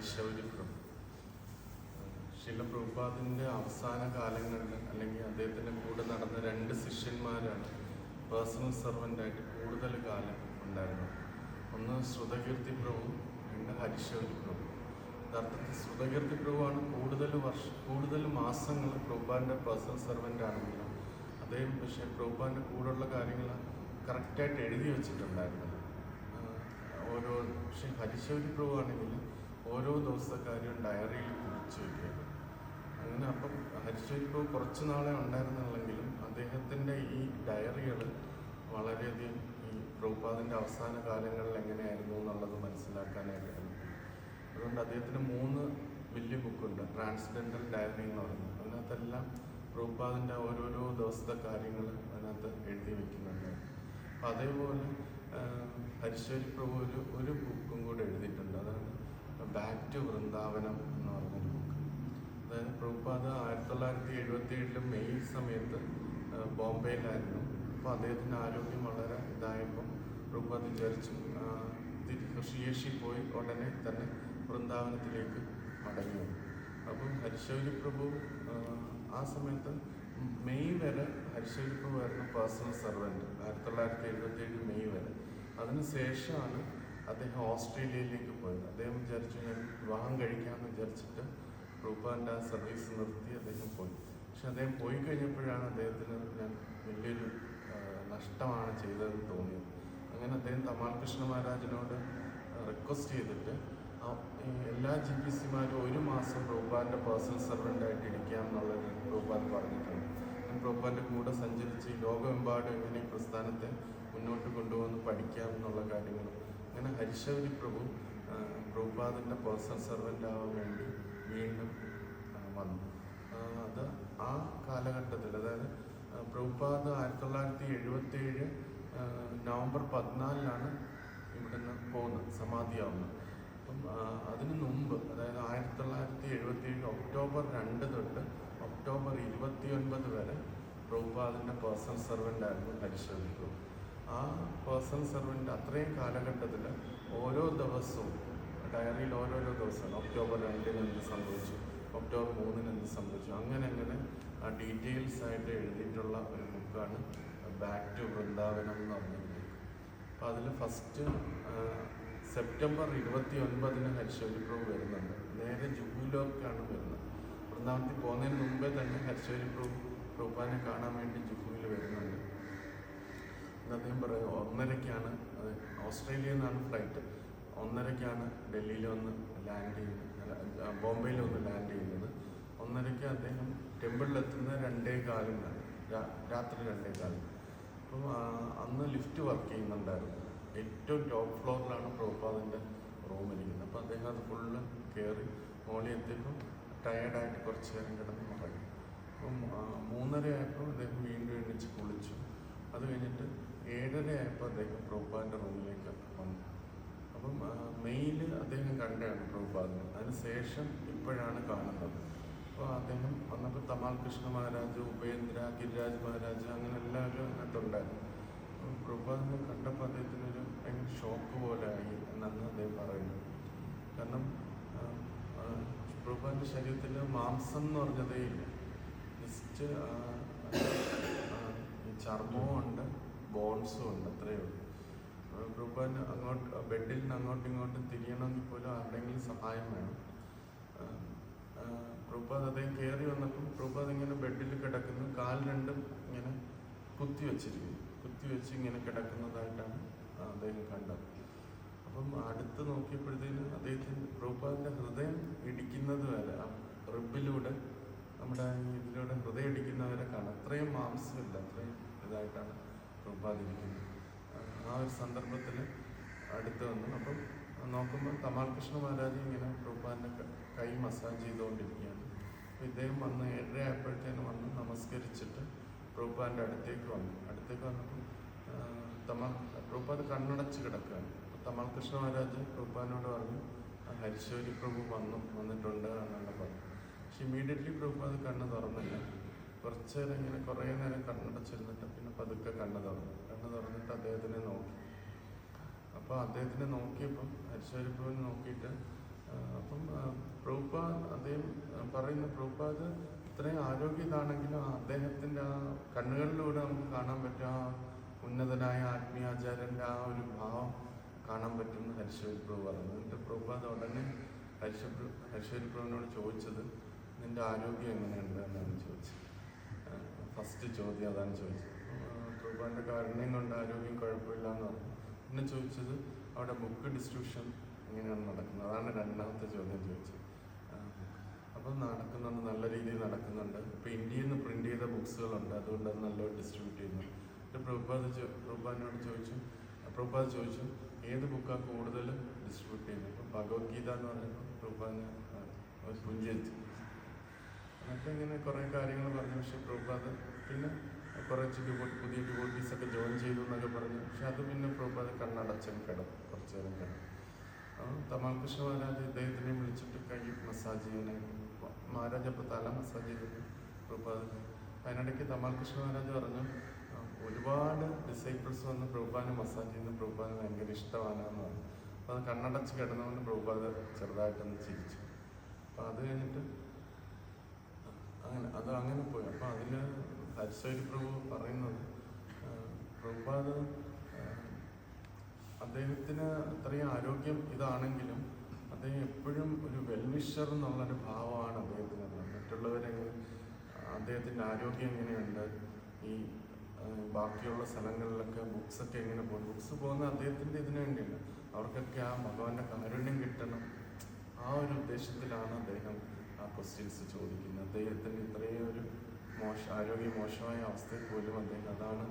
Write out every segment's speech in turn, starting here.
ഹരിശൗരി ശില പ്രഭുപാദിന്റെ അവസാന കാലങ്ങളിൽ അല്ലെങ്കിൽ അദ്ദേഹത്തിന്റെ കൂടെ നടന്ന രണ്ട് ശിഷ്യന്മാരാണ് പേഴ്സണൽ സെർവന്റായിട്ട് കൂടുതൽ കാലം ഉണ്ടായിരുന്നത്. ഒന്ന് ശ്രുതകീർത്തി പ്രഭു രണ്ട് ഹരിശൗരി പ്രഭു. യഥാർത്ഥത്തിൽ ശ്രുതകീർത്തി പ്രഭുവാണ് കൂടുതൽ വർഷ കൂടുതൽ മാസങ്ങൾ പ്രഭുപാദിന്റെ പേഴ്സണൽ സർവന്റ് ആണെങ്കിലും അദ്ദേഹം പക്ഷേ പ്രഭുപാദിന്റെ കൂടെയുള്ള കാര്യങ്ങൾ കറക്റ്റായിട്ട് എഴുതി വെച്ചിട്ടുണ്ടായിരുന്നു ഓരോ പക്ഷേ ഹരിശൗരി പ്രഭു ആണെങ്കിൽ ഓരോ ദിവസത്തെ കാര്യവും ഡയറിയിൽ കുറിച്ച് വയ്ക്കുകയാണ് അങ്ങനെ അപ്പം പ്രഭു കുറച്ച് നാളെ ഉണ്ടായിരുന്നുള്ളെങ്കിലും അദ്ദേഹത്തിന്റെ ഈ ഡയറികൾ വളരെയധികം ഈ പ്രഭുപാദിന്റെ അവസാന കാലങ്ങളിൽ എങ്ങനെയായിരുന്നു എന്നുള്ളത് മനസ്സിലാക്കാനായിട്ട് അതുകൊണ്ട് അദ്ദേഹത്തിന് മൂന്ന് വലിയ ബുക്കുണ്ട് ട്രാൻസ്ഡെൻഡൽ ഡയറി എന്ന് പറയുന്നത്. അതിനകത്തെല്ലാം പ്രഭുപാദിന്റെ ഓരോരോ ദിവസത്തെ കാര്യങ്ങൾ അതിനകത്ത് എഴുതി വെക്കുന്നുണ്ട്. അപ്പം അതേപോലെ ഹരിശ്വരി പ്രഭു ഒരു ഒരു ബുക്കും കൂടെ എഴുതിയിട്ടുണ്ട്. അതാണ് ബാക്ക് ടു വൃന്ദാവനം എന്ന് പറഞ്ഞൊരു ബുക്ക് അതായത് പ്രഭുപാദ ആയിരത്തി തൊള്ളായിരത്തി എഴുപത്തി ഏഴിലും മെയ് സമയത്ത് ബോംബെയിലായിരുന്നു. അപ്പോൾ അദ്ദേഹത്തിന്റെ ആരോഗ്യം വളരെ ഇതായപ്പോൾ പ്രഭുപാദ് വിചാരിച്ചു ഋഷിയേഷി പോയി ഉടനെ തന്നെ വൃന്ദാവനത്തിലേക്ക് മടങ്ങി. വന്നു അപ്പം ഹരിശൗരി പ്രഭു ആ, സമയത്ത് മെയ് വരെ ഹരിശൗരി പ്രഭു ആയിരുന്നു പേഴ്സണൽ സെർവന്റ് ആയിരത്തി തൊള്ളായിരത്തി എഴുപത്തി ഏഴ് മെയ് വരെ. അതിന് ശേഷമാണ് അദ്ദേഹം ഓസ്ട്രേലിയയിലേക്ക് പോയത്. അദ്ദേഹം വിചാരിച്ചു ഞാൻ വിവാഹം കഴിക്കാമെന്ന് വിചാരിച്ചിട്ട് പ്രൂപ്പാന്റെ ആ സർവീസ് നിർത്തി അദ്ദേഹം പോയി. പക്ഷെ അദ്ദേഹം പോയി കഴിഞ്ഞപ്പോഴാണ് അദ്ദേഹത്തിന് ഞാൻ വലിയൊരു നഷ്ടമാണ് ചെയ്തതെന്ന് തോന്നിയത്. അങ്ങനെ അദ്ദേഹം തമാൽ കൃഷ്ണ മഹാരാജനോട് റിക്വസ്റ്റ് ചെയ്തിട്ട് എല്ലാ ജി പി സിമാരും ഒരു മാസം പ്രൂപ്പാന്റെ പേഴ്സണൽ സർവന്റായിട്ട് ഇരിക്കാം എന്നുള്ളത് പ്രൂപ്പാൻ പറഞ്ഞിട്ടുണ്ട്. ഞാൻ പ്രൂപ്പാന്റെ കൂടെ സഞ്ചരിച്ച് ലോകമെമ്പാടും എങ്ങനെ പ്രസ്ഥാനത്തെ മുന്നോട്ട് കൊണ്ടുവന്ന് പഠിക്കാം എന്നുള്ള കാര്യങ്ങൾ അങ്ങനെ ഹരിശൗരി പ്രഭു പ്രഭുപാദിന്റെ പേഴ്സണൽ സെർവന്റ് ആവാൻ വേണ്ടി വീണ്ടും വന്നു. അത് ആ കാലഘട്ടത്തിൽ അതായത് പ്രഭുപാദ് ആയിരത്തി തൊള്ളായിരത്തി എഴുപത്തി ഏഴ് നവംബർ പതിനാലിനാണ് ഇവിടുന്ന് പോകുന്നത് സമാധിയാവുന്നത്. അപ്പം അതിന് മുമ്പ് അതായത് ആയിരത്തി തൊള്ളായിരത്തി എഴുപത്തി ഏഴ് ഒക്ടോബർ രണ്ട് തൊട്ട് ഒക്ടോബർ ഇരുപത്തി ഒൻപത് വരെ പ്രഭുപാദിന്റെ പേഴ്സണൽ സെർവന്റ് ആയിരുന്നു ഹരിശ്വരി പ്രഭു. ആ പേഴ്സണൽ സെർവന്റ് അത്രയും കാലഘട്ടത്തിൽ ഓരോ ദിവസവും ഡയറിയിൽ ഓരോരോ ദിവസമാണ്. ഒക്ടോബർ രണ്ടിന് എന്ത് സംഭവിച്ചു? ഒക്ടോബർ മൂന്നിന് എന്ത് സംഭവിച്ചു? അങ്ങനെ അങ്ങനെ ഡീറ്റെയിൽസ് ആയിട്ട് എഴുതിയിട്ടുള്ള ഒരു ബുക്കാണ് ബാക്ക് ടു വൃന്ദാവനം എന്ന് പറഞ്ഞ ബുക്ക്. അപ്പോൾ അതിൽ ഫസ്റ്റ് സെപ്റ്റംബർ ഇരുപത്തി ഒൻപതിന് ഹരിശൗരി പ്രഭു വരുന്നുണ്ട്. നേരെ ജുഹുലോക്കാണ് വരുന്നത്. വൃന്ദാവനത്തിൽ പോകുന്നതിന് മുമ്പേ തന്നെ ഹരിശൗരി പ്രഭു പ്രഭുപാനെ കാണാൻ വേണ്ടി ജുഹുവിൽ വരുന്നുണ്ട്. അദ്ദേഹം പറയും ഒന്നരയ്ക്കാണ് അത് ഓസ്ട്രേലിയയിൽ നിന്നാണ് ഫ്ലൈറ്റ് ഒന്നരയ്ക്കാണ് ഡൽഹിയിൽ വന്ന് ലാൻഡ് ചെയ്യുന്നത് ബോംബെയിൽ വന്ന് ലാൻഡ് ചെയ്യുന്നത്. ഒന്നരയ്ക്ക് അദ്ദേഹം ടെമ്പിളിലെത്തുന്ന രണ്ടേ കാലിനാണ് രാത്രി രണ്ടേ കാലം അപ്പം അന്ന് ലിഫ്റ്റ് വർക്ക് ചെയ്യുന്നുണ്ടായിരുന്നു. ഏറ്റവും ടോപ്പ് ഫ്ലോറിലാണ് പ്രഭുപാദിന്റെ റൂമിരിക്കുന്നത് അപ്പോൾ അദ്ദേഹം അത് ഫുള്ള് കയറി മോളി എത്തിയപ്പം ടയേർഡായിട്ട് കുറച്ച് നേരം കിടന്ന് മറങ്ങി അപ്പം മൂന്നര ആയപ്പോൾ അദ്ദേഹം വീണ്ടും എണീച്ച് കുളിച്ചു. അത് കഴിഞ്ഞിട്ട് ഏഴര ആയപ്പോൾ അദ്ദേഹം പ്രഭുപാദിന്റെ റൂമിലേക്ക് വന്നു. അപ്പം മെയിൽ അദ്ദേഹം കണ്ടാണ് പ്രഭുപാദിനെ. അതിനുശേഷം ഇപ്പോഴാണ് കാണുന്നത്. അപ്പോൾ അദ്ദേഹം വന്നപ്പോൾ തമാൽ കൃഷ്ണ മഹാരാജ് ഉപേന്ദ്ര ഗിരിരാജ് മഹാരാജ് അങ്ങനെ എല്ലാവരും അപ്പം പ്രഭുപാദിനെ കണ്ടപ്പോൾ അദ്ദേഹത്തിനൊരു ഭയങ്കര ഷോക്ക് പോലെ ആയി എന്നാണ് അദ്ദേഹം പറയുന്നത്. കാരണം പ്രഭുപാദിന്റെ ശരീരത്തിൽ മാംസം എന്ന് പറഞ്ഞതേ ഇല്ല. ജസ്റ്റ് ചർമ്മവും ഉണ്ട്. ബോൺസും ഉണ്ട് അത്രയേ ഉള്ളൂ. പ്രഭുപാൻ അങ്ങോട്ട് ബെഡിൽ നിന്ന് അങ്ങോട്ടും ഇങ്ങോട്ടും തിരിയണമെങ്കിൽ പോലും ആരുടെങ്കിലും സഹായം വേണം. പ്രഭുപാദ് അദ്ദേഹം കയറി വന്നപ്പം പ്രഭുപാദ് ഇങ്ങനെ ബെഡിൽ കിടക്കുന്നു കാൽ രണ്ടും ഇങ്ങനെ കുത്തി വെച്ചിരിക്കുന്നു. കുത്തി വെച്ച് ഇങ്ങനെ കിടക്കുന്നതായിട്ടാണ് അദ്ദേഹം കണ്ടത്. അപ്പം അടുത്ത് നോക്കിയപ്പോഴത്തേനും അദ്ദേഹത്തിന് പ്രഭുപാദിന്റെ ഹൃദയം ഇടിക്കുന്നത് വരെ ആ റിബിലൂടെ നമ്മുടെ ഇതിലൂടെ ഹൃദയം ഇടിക്കുന്നവരെ കാണാം. അത്രയും മാംസമില്ല അത്രയും ഇതായിട്ടാണ് പ്രഭുപാദ് ഇരിക്കുന്നത് ആ ഒരു സന്ദർഭത്തിൽ അടുത്ത് വന്നു. അപ്പം നോക്കുമ്പോൾ കമാൽ കൃഷ്ണ മഹാരാജ് ഇങ്ങനെ പ്രഭുപാദിന്റെ കൈ മസാജ് ചെയ്തുകൊണ്ടിരിക്കുകയാണ്. അപ്പോൾ ഇദ്ദേഹം വന്ന് ഏഴര ആയപ്പോഴത്തേനും വന്ന് നമസ്കരിച്ചിട്ട് പ്രഭുപാദിന്റെ അടുത്തേക്ക് വന്നു. അടുത്തേക്ക് വന്നപ്പോൾ തമാൽ പ്രഭുപാദ് കണ്ണടച്ച് കിടക്കുകയാണ്. അപ്പോൾ തമാൽ കൃഷ്ണ മഹാരാജ് പ്രഭുപാദിനോട് പറഞ്ഞു "ആ, ഹരിശൗരി പ്രഭു വന്നു വന്നിട്ടുണ്ട് എന്നാണ് പറഞ്ഞത്. പക്ഷെ ഇമീഡിയറ്റ്ലി പ്രഭുപാദ് കണ്ണ് തുറന്നില്ല. കുറച്ച് നേരം ഇങ്ങനെ കുറേ നേരം കണ്ണടച്ചിരുന്നിട്ട് പിന്നെ പതുക്കെ കണ്ണു തുറന്നു. കണ്ണു തുറന്നിട്ട് അദ്ദേഹത്തിനെ നോക്കി. അപ്പോൾ അദ്ദേഹത്തിനെ നോക്കിയപ്പം ഹരിശൗരി പ്രഭുവിനെ നോക്കിയിട്ട് അപ്പം പ്രഭുപാദ് അദ്ദേഹം പറയുന്ന അത് ഇത്രയും ആരോഗ്യ ഇതാണെങ്കിലും അദ്ദേഹത്തിന്റെ ആ കണ്ണുകളിലൂടെ നമുക്ക് കാണാൻ പറ്റും. ആ ഉന്നതനായ ആത്മീയാചാര്യന്റെ ആ ഒരു ഭാവം കാണാൻ പറ്റുമെന്ന് ഹരിശ്വരി പ്രഭു പറഞ്ഞു. എന്നിട്ട് പ്രഭുപാദ് ഉടനെ ഹരിശ്വരി ഹരിശ്വരി പ്രഭുവിനോട് ചോദിച്ചത് നിന്റെ ആരോഗ്യം എങ്ങനെയുണ്ട്? എന്നാണ് ചോദിച്ചത്. ഫസ്റ്റ് ചോദ്യം അതാണ് ചോദിച്ചത്. കുർബാന്റെ കാരുണ്യം കൊണ്ട് ആരോഗ്യം കുഴപ്പമില്ല എന്ന് പറഞ്ഞു. പിന്നെ ചോദിച്ചത് അവിടെ ബുക്ക് ഡിസ്ട്രിബ്യൂഷൻ എങ്ങനെയാണ് നടക്കുന്നത്? അതാണ് രണ്ടാമത്തെ ചോദ്യം ചോദിച്ചത്. അപ്പം നടക്കുന്നുണ്ട് നല്ല രീതിയിൽ നടക്കുന്നുണ്ട്. ഇപ്പം ഇന്ത്യയിൽ നിന്ന് പ്രിന്റ് ചെയ്ത ബുക്സുകളുണ്ട് അതുകൊണ്ട് അത് നല്ലോണം ഡിസ്ട്രിബ്യൂട്ട് ചെയ്യുന്നു. എന്നിട്ട് പ്രഭുപാദ് പ്രഭുപാദിനോട് ചോദിച്ചു. പ്രഭുപാദ് ചോദിച്ചു ഏത് ബുക്കാണ് കൂടുതലും ഡിസ്ട്രിബ്യൂട്ട് ചെയ്യുന്നത്? ഇപ്പം ഭഗവത്ഗീത എന്ന് പറയുമ്പോൾ പ്രഭുപാദിനെ പുഞ്ചിരിച്ചു. എന്നിട്ട് ഇങ്ങനെ കുറേ കാര്യങ്ങൾ പറഞ്ഞു. പക്ഷെ പ്രഭുപാദ് പിന്നെ കുറച്ച് ഡിവോട്ട് പുതിയ ഡിവോട്ടീസ് ഒക്കെ ജോയിൻ ചെയ്തു എന്നൊക്കെ പറഞ്ഞു. പക്ഷെ അത് പിന്നെ പ്രഭുപാദ് കണ്ണടച്ചും കിടന്നു. കുറച്ച് നേരം കിടന്നു. തമാൽകൃഷ്ണ തമാൽ കൃഷ്ണ മഹാരാജ് ഇദ്ദേഹത്തിനെ വിളിച്ചിട്ട് കൈ മസാജ് ചെയ്യാനായിട്ട് മഹാരാജ് അപ്പോൾ തല മസാജ് ചെയ്തിട്ട് പ്രഭുപാദ് അതിനിടയ്ക്ക് തമാൽകൃഷ്ണ മഹാരാജ് പറഞ്ഞു ഒരുപാട് ഡിസൈപ്പിൾസ് വന്ന് പ്രഭുപാദിനെ മസാജ് ചെയ്യുന്ന പ്രഭുപാദിന് ഭയങ്കര ഇഷ്ടമാണെന്ന് പറഞ്ഞു. അപ്പോൾ അത് കണ്ണടച്ച് കിടന്നുകൊണ്ട് പ്രഭുപാദ് ചെറുതായിട്ടൊന്ന് ചിരിച്ചു. അപ്പോൾ അത് കഴിഞ്ഞിട്ട് അങ്ങനെ അത് അങ്ങനെ പോയി. അപ്പൊ അതിൽ ഹരിശ്വരി പ്രഭു പറയുന്നത് പ്രഭുപാദ് അദ്ദേഹത്തിന് അത്രയും ആരോഗ്യം ഇതാണെങ്കിലും അദ്ദേഹം എപ്പോഴും ഒരു വെൽവിഷർ എന്നുള്ളൊരു ഭാവമാണ് അദ്ദേഹത്തിനുള്ളത് മറ്റുള്ളവരെ അദ്ദേഹത്തിന്റെ ആരോഗ്യം എങ്ങനെയുണ്ട്? ഈ ബാക്കിയുള്ള സ്ഥലങ്ങളിലൊക്കെ ബുക്സൊക്കെ എങ്ങനെ പോകും ബുക്സ് പോകുന്ന അദ്ദേഹത്തിന്റെ ഇതിനു വേണ്ടിയല്ല. അവർക്കൊക്കെ ആ ഭഗവാന്റെ കാരുണ്യം കിട്ടണം. ആ ഒരു ഉദ്ദേശത്തിലാണ് അദ്ദേഹം ആ ക്വസ്റ്റ്യൻസ് ചോദിക്കുന്നത് അദ്ദേഹത്തിന്റെ ഇത്രയും ഒരു മോശ ആരോഗ്യ മോശമായ അവസ്ഥയിൽ പോലും അദ്ദേഹം അതാണ്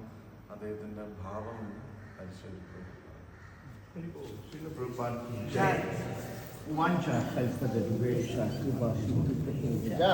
അദ്ദേഹത്തിന്റെ ഭാവം എന്ന് പരിശോധിക്കുന്നത് Srila Prabhupada ki jai. Wancha kalpadadvesha kripa sutupahindya. Ja,